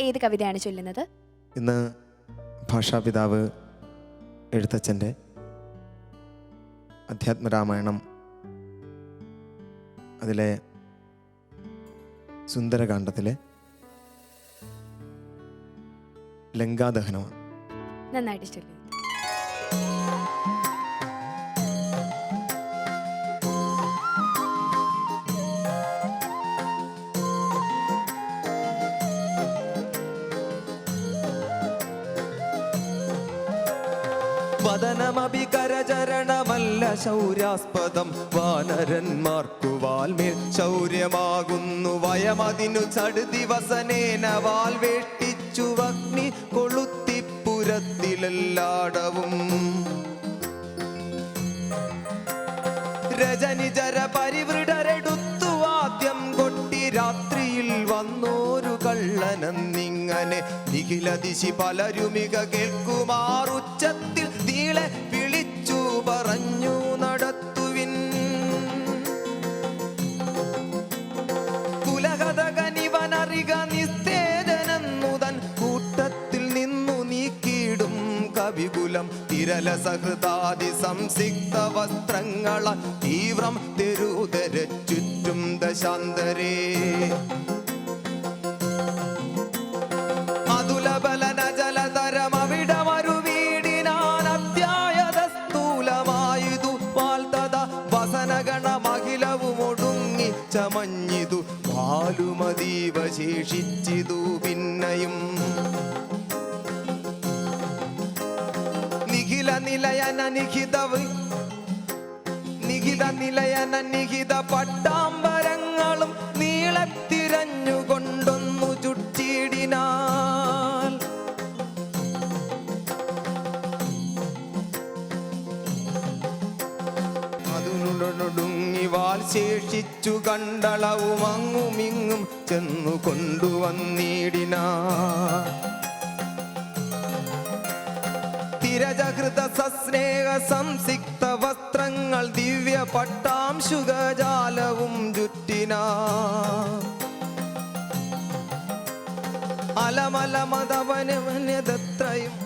ഏത് കവിതയാണ് ചൊല്ലുന്നത്? ഇന്ന് ഭാഷാപിതാവ് എഴുത്തച്ഛന്റെ അധ്യാത്മരാമായണം അതിലെ സുന്ദരകാന്ഡത്തിലെ ലങ്കാദഹനമാണ്. നന്നായിട്ട് ചൊല്ലു. വദനമപി കരചരണമല്ല ശൗര്യാസ്പദം. വാനരന്മാർക്കു വാൽമേൽ ശൗര്യമാകുന്നു. വയമതിനു ചടുതി വസനേന വാൽ വേട്ടിച്ചു അഗ്നി കൊളുത്തിപ്പുരത്തിലെല്ലാടവും. രജനിജര പരിവൃടരെടുത്തു ആദ്യം കൊട്ടി രാത്രിയിൽ വന്നോരു കള്ളനെന്നിങ്ങനെ നിഖിലദിശി പലരുമിക കേൾക്കുമാറുച്ചത്തിൽ നീളെ വിളിച്ചു പറഞ്ഞു നടത്തുവിൻ. കുലകഥകനിവനറിക നിസ്തേജനെന്നുതൻ കൂട്ടത്തിൽ നിന്നു നീക്കിയിടും കവികുലം. തിരല സഹൃദാതി സംസിക്ത വസ്ത്രങ്ങള തീവ്രം തെരുതര ചുറ്റും ദശാന്തരേ. ചമഞ്ഞിതു പാലുമതീവ ശേഷിച്ചിതു പിന്നയും. നിഖില നിലയന നിഖിതവ് നിഖിത നിലയന നിഖിത പട്ടാമ്പരങ്ങളും നീളത്തിരഞ്ഞുകൊണ്ടൊന്നു ശേഷിച്ചു കണ്ടളവും അങ്ങുമിങ്ങും ചെന്നു കൊണ്ടുവന്നിടിന. തിരജഹൃത സസ്നേഹ സംസിക്ത വസ്ത്രങ്ങൾ ദിവ്യ പട്ടാംശുഖജാലവും ചുറ്റിന. അലമലമതവനവനതത്രയും